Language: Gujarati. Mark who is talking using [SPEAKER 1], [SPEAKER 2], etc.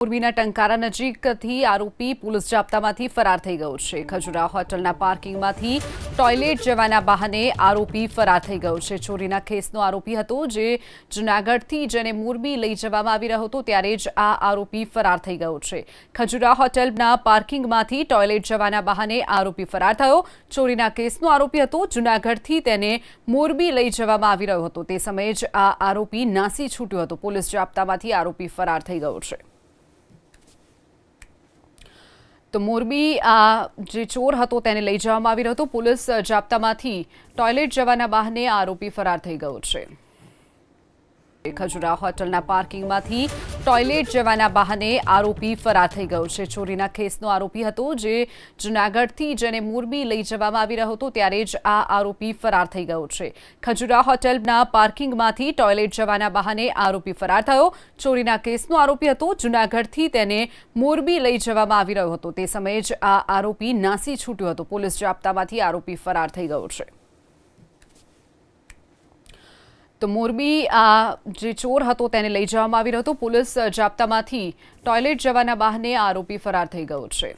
[SPEAKER 1] મોરબીના ટંકારા નજીકથી આરોપી પોલીસ જાપ્તામાંથી ફરાર થઈ ગયો છે. ખજુરા હોટલના પાર્કિંગમાંથી ટોયલેટ જવાના બહાને આરોપી ફરાર થઈ ગયો છે. ચોરીના કેસનો આરોપી હતો જે જૂનાગઢથી જેને મોરબી લઈ જવામાં આવી રહ્યો હતો ત્યારે જ આ આરોપી ફરાર થઈ ગયો છે. ખજુરા હોટલના પાર્કિંગમાંથી ટોયલેટ જવાના બહાને આરોપી ફરાર થયો. ચોરીના કેસનો આરોપી હતો. જૂનાગઢથી તેને મોરબી લઈ જવામાં આવી રહ્યો હતો. તે સમયે જ આ આરોપી નાસી છૂટ્યો હતો. પોલીસ જાપ્તામાંથી આરોપી ફરાર થઈ ગયો છે. તો મોરબી આ જે ચોર હતો તેને લઈ જવામાં આવી રહ્યો હતો. પોલીસ જાપ્તામાંથી ટોયલેટ જવાના બહાને આરોપી ફરાર થઈ ગયો છે. ખજુરા હોટલના પાર્કિંગમાંથી ટોયલેટ જવાના બહાને આરોપી ફરાર થઈ ગયો છે. ચોરીના કેસનો આરોપી હતો જે જૂનાગઢથી જેને મોરબી લઈ જવામાં આવી રહ્યો હતો ત્યારે જ આ આરોપી ફરાર થઈ ગયો છે. ખજુરા હોટલના પાર્કિંગમાંથી ટોયલેટ જવાના બહાને આરોપી ફરાર થયો. ચોરીના કેસનો આરોપી હતો. જૂનાગઢથી તેને મોરબી લઈ જવામાં આવી રહ્યો હતો. તે સમયે જ આ આરોપી નાસી છૂટ્યો હતો. પોલીસ જાપ્તામાંથી આરોપી ફરાર થઈ ગયો છે. તો મોરબી આ જે ચોર હતો તેને લઈ જવામાં આવી રહ્યો હતો. પોલીસ જાપ્તામાંથી ટોયલેટ જવાના બહાને આરોપી ફરાર થઈ ગયો છે.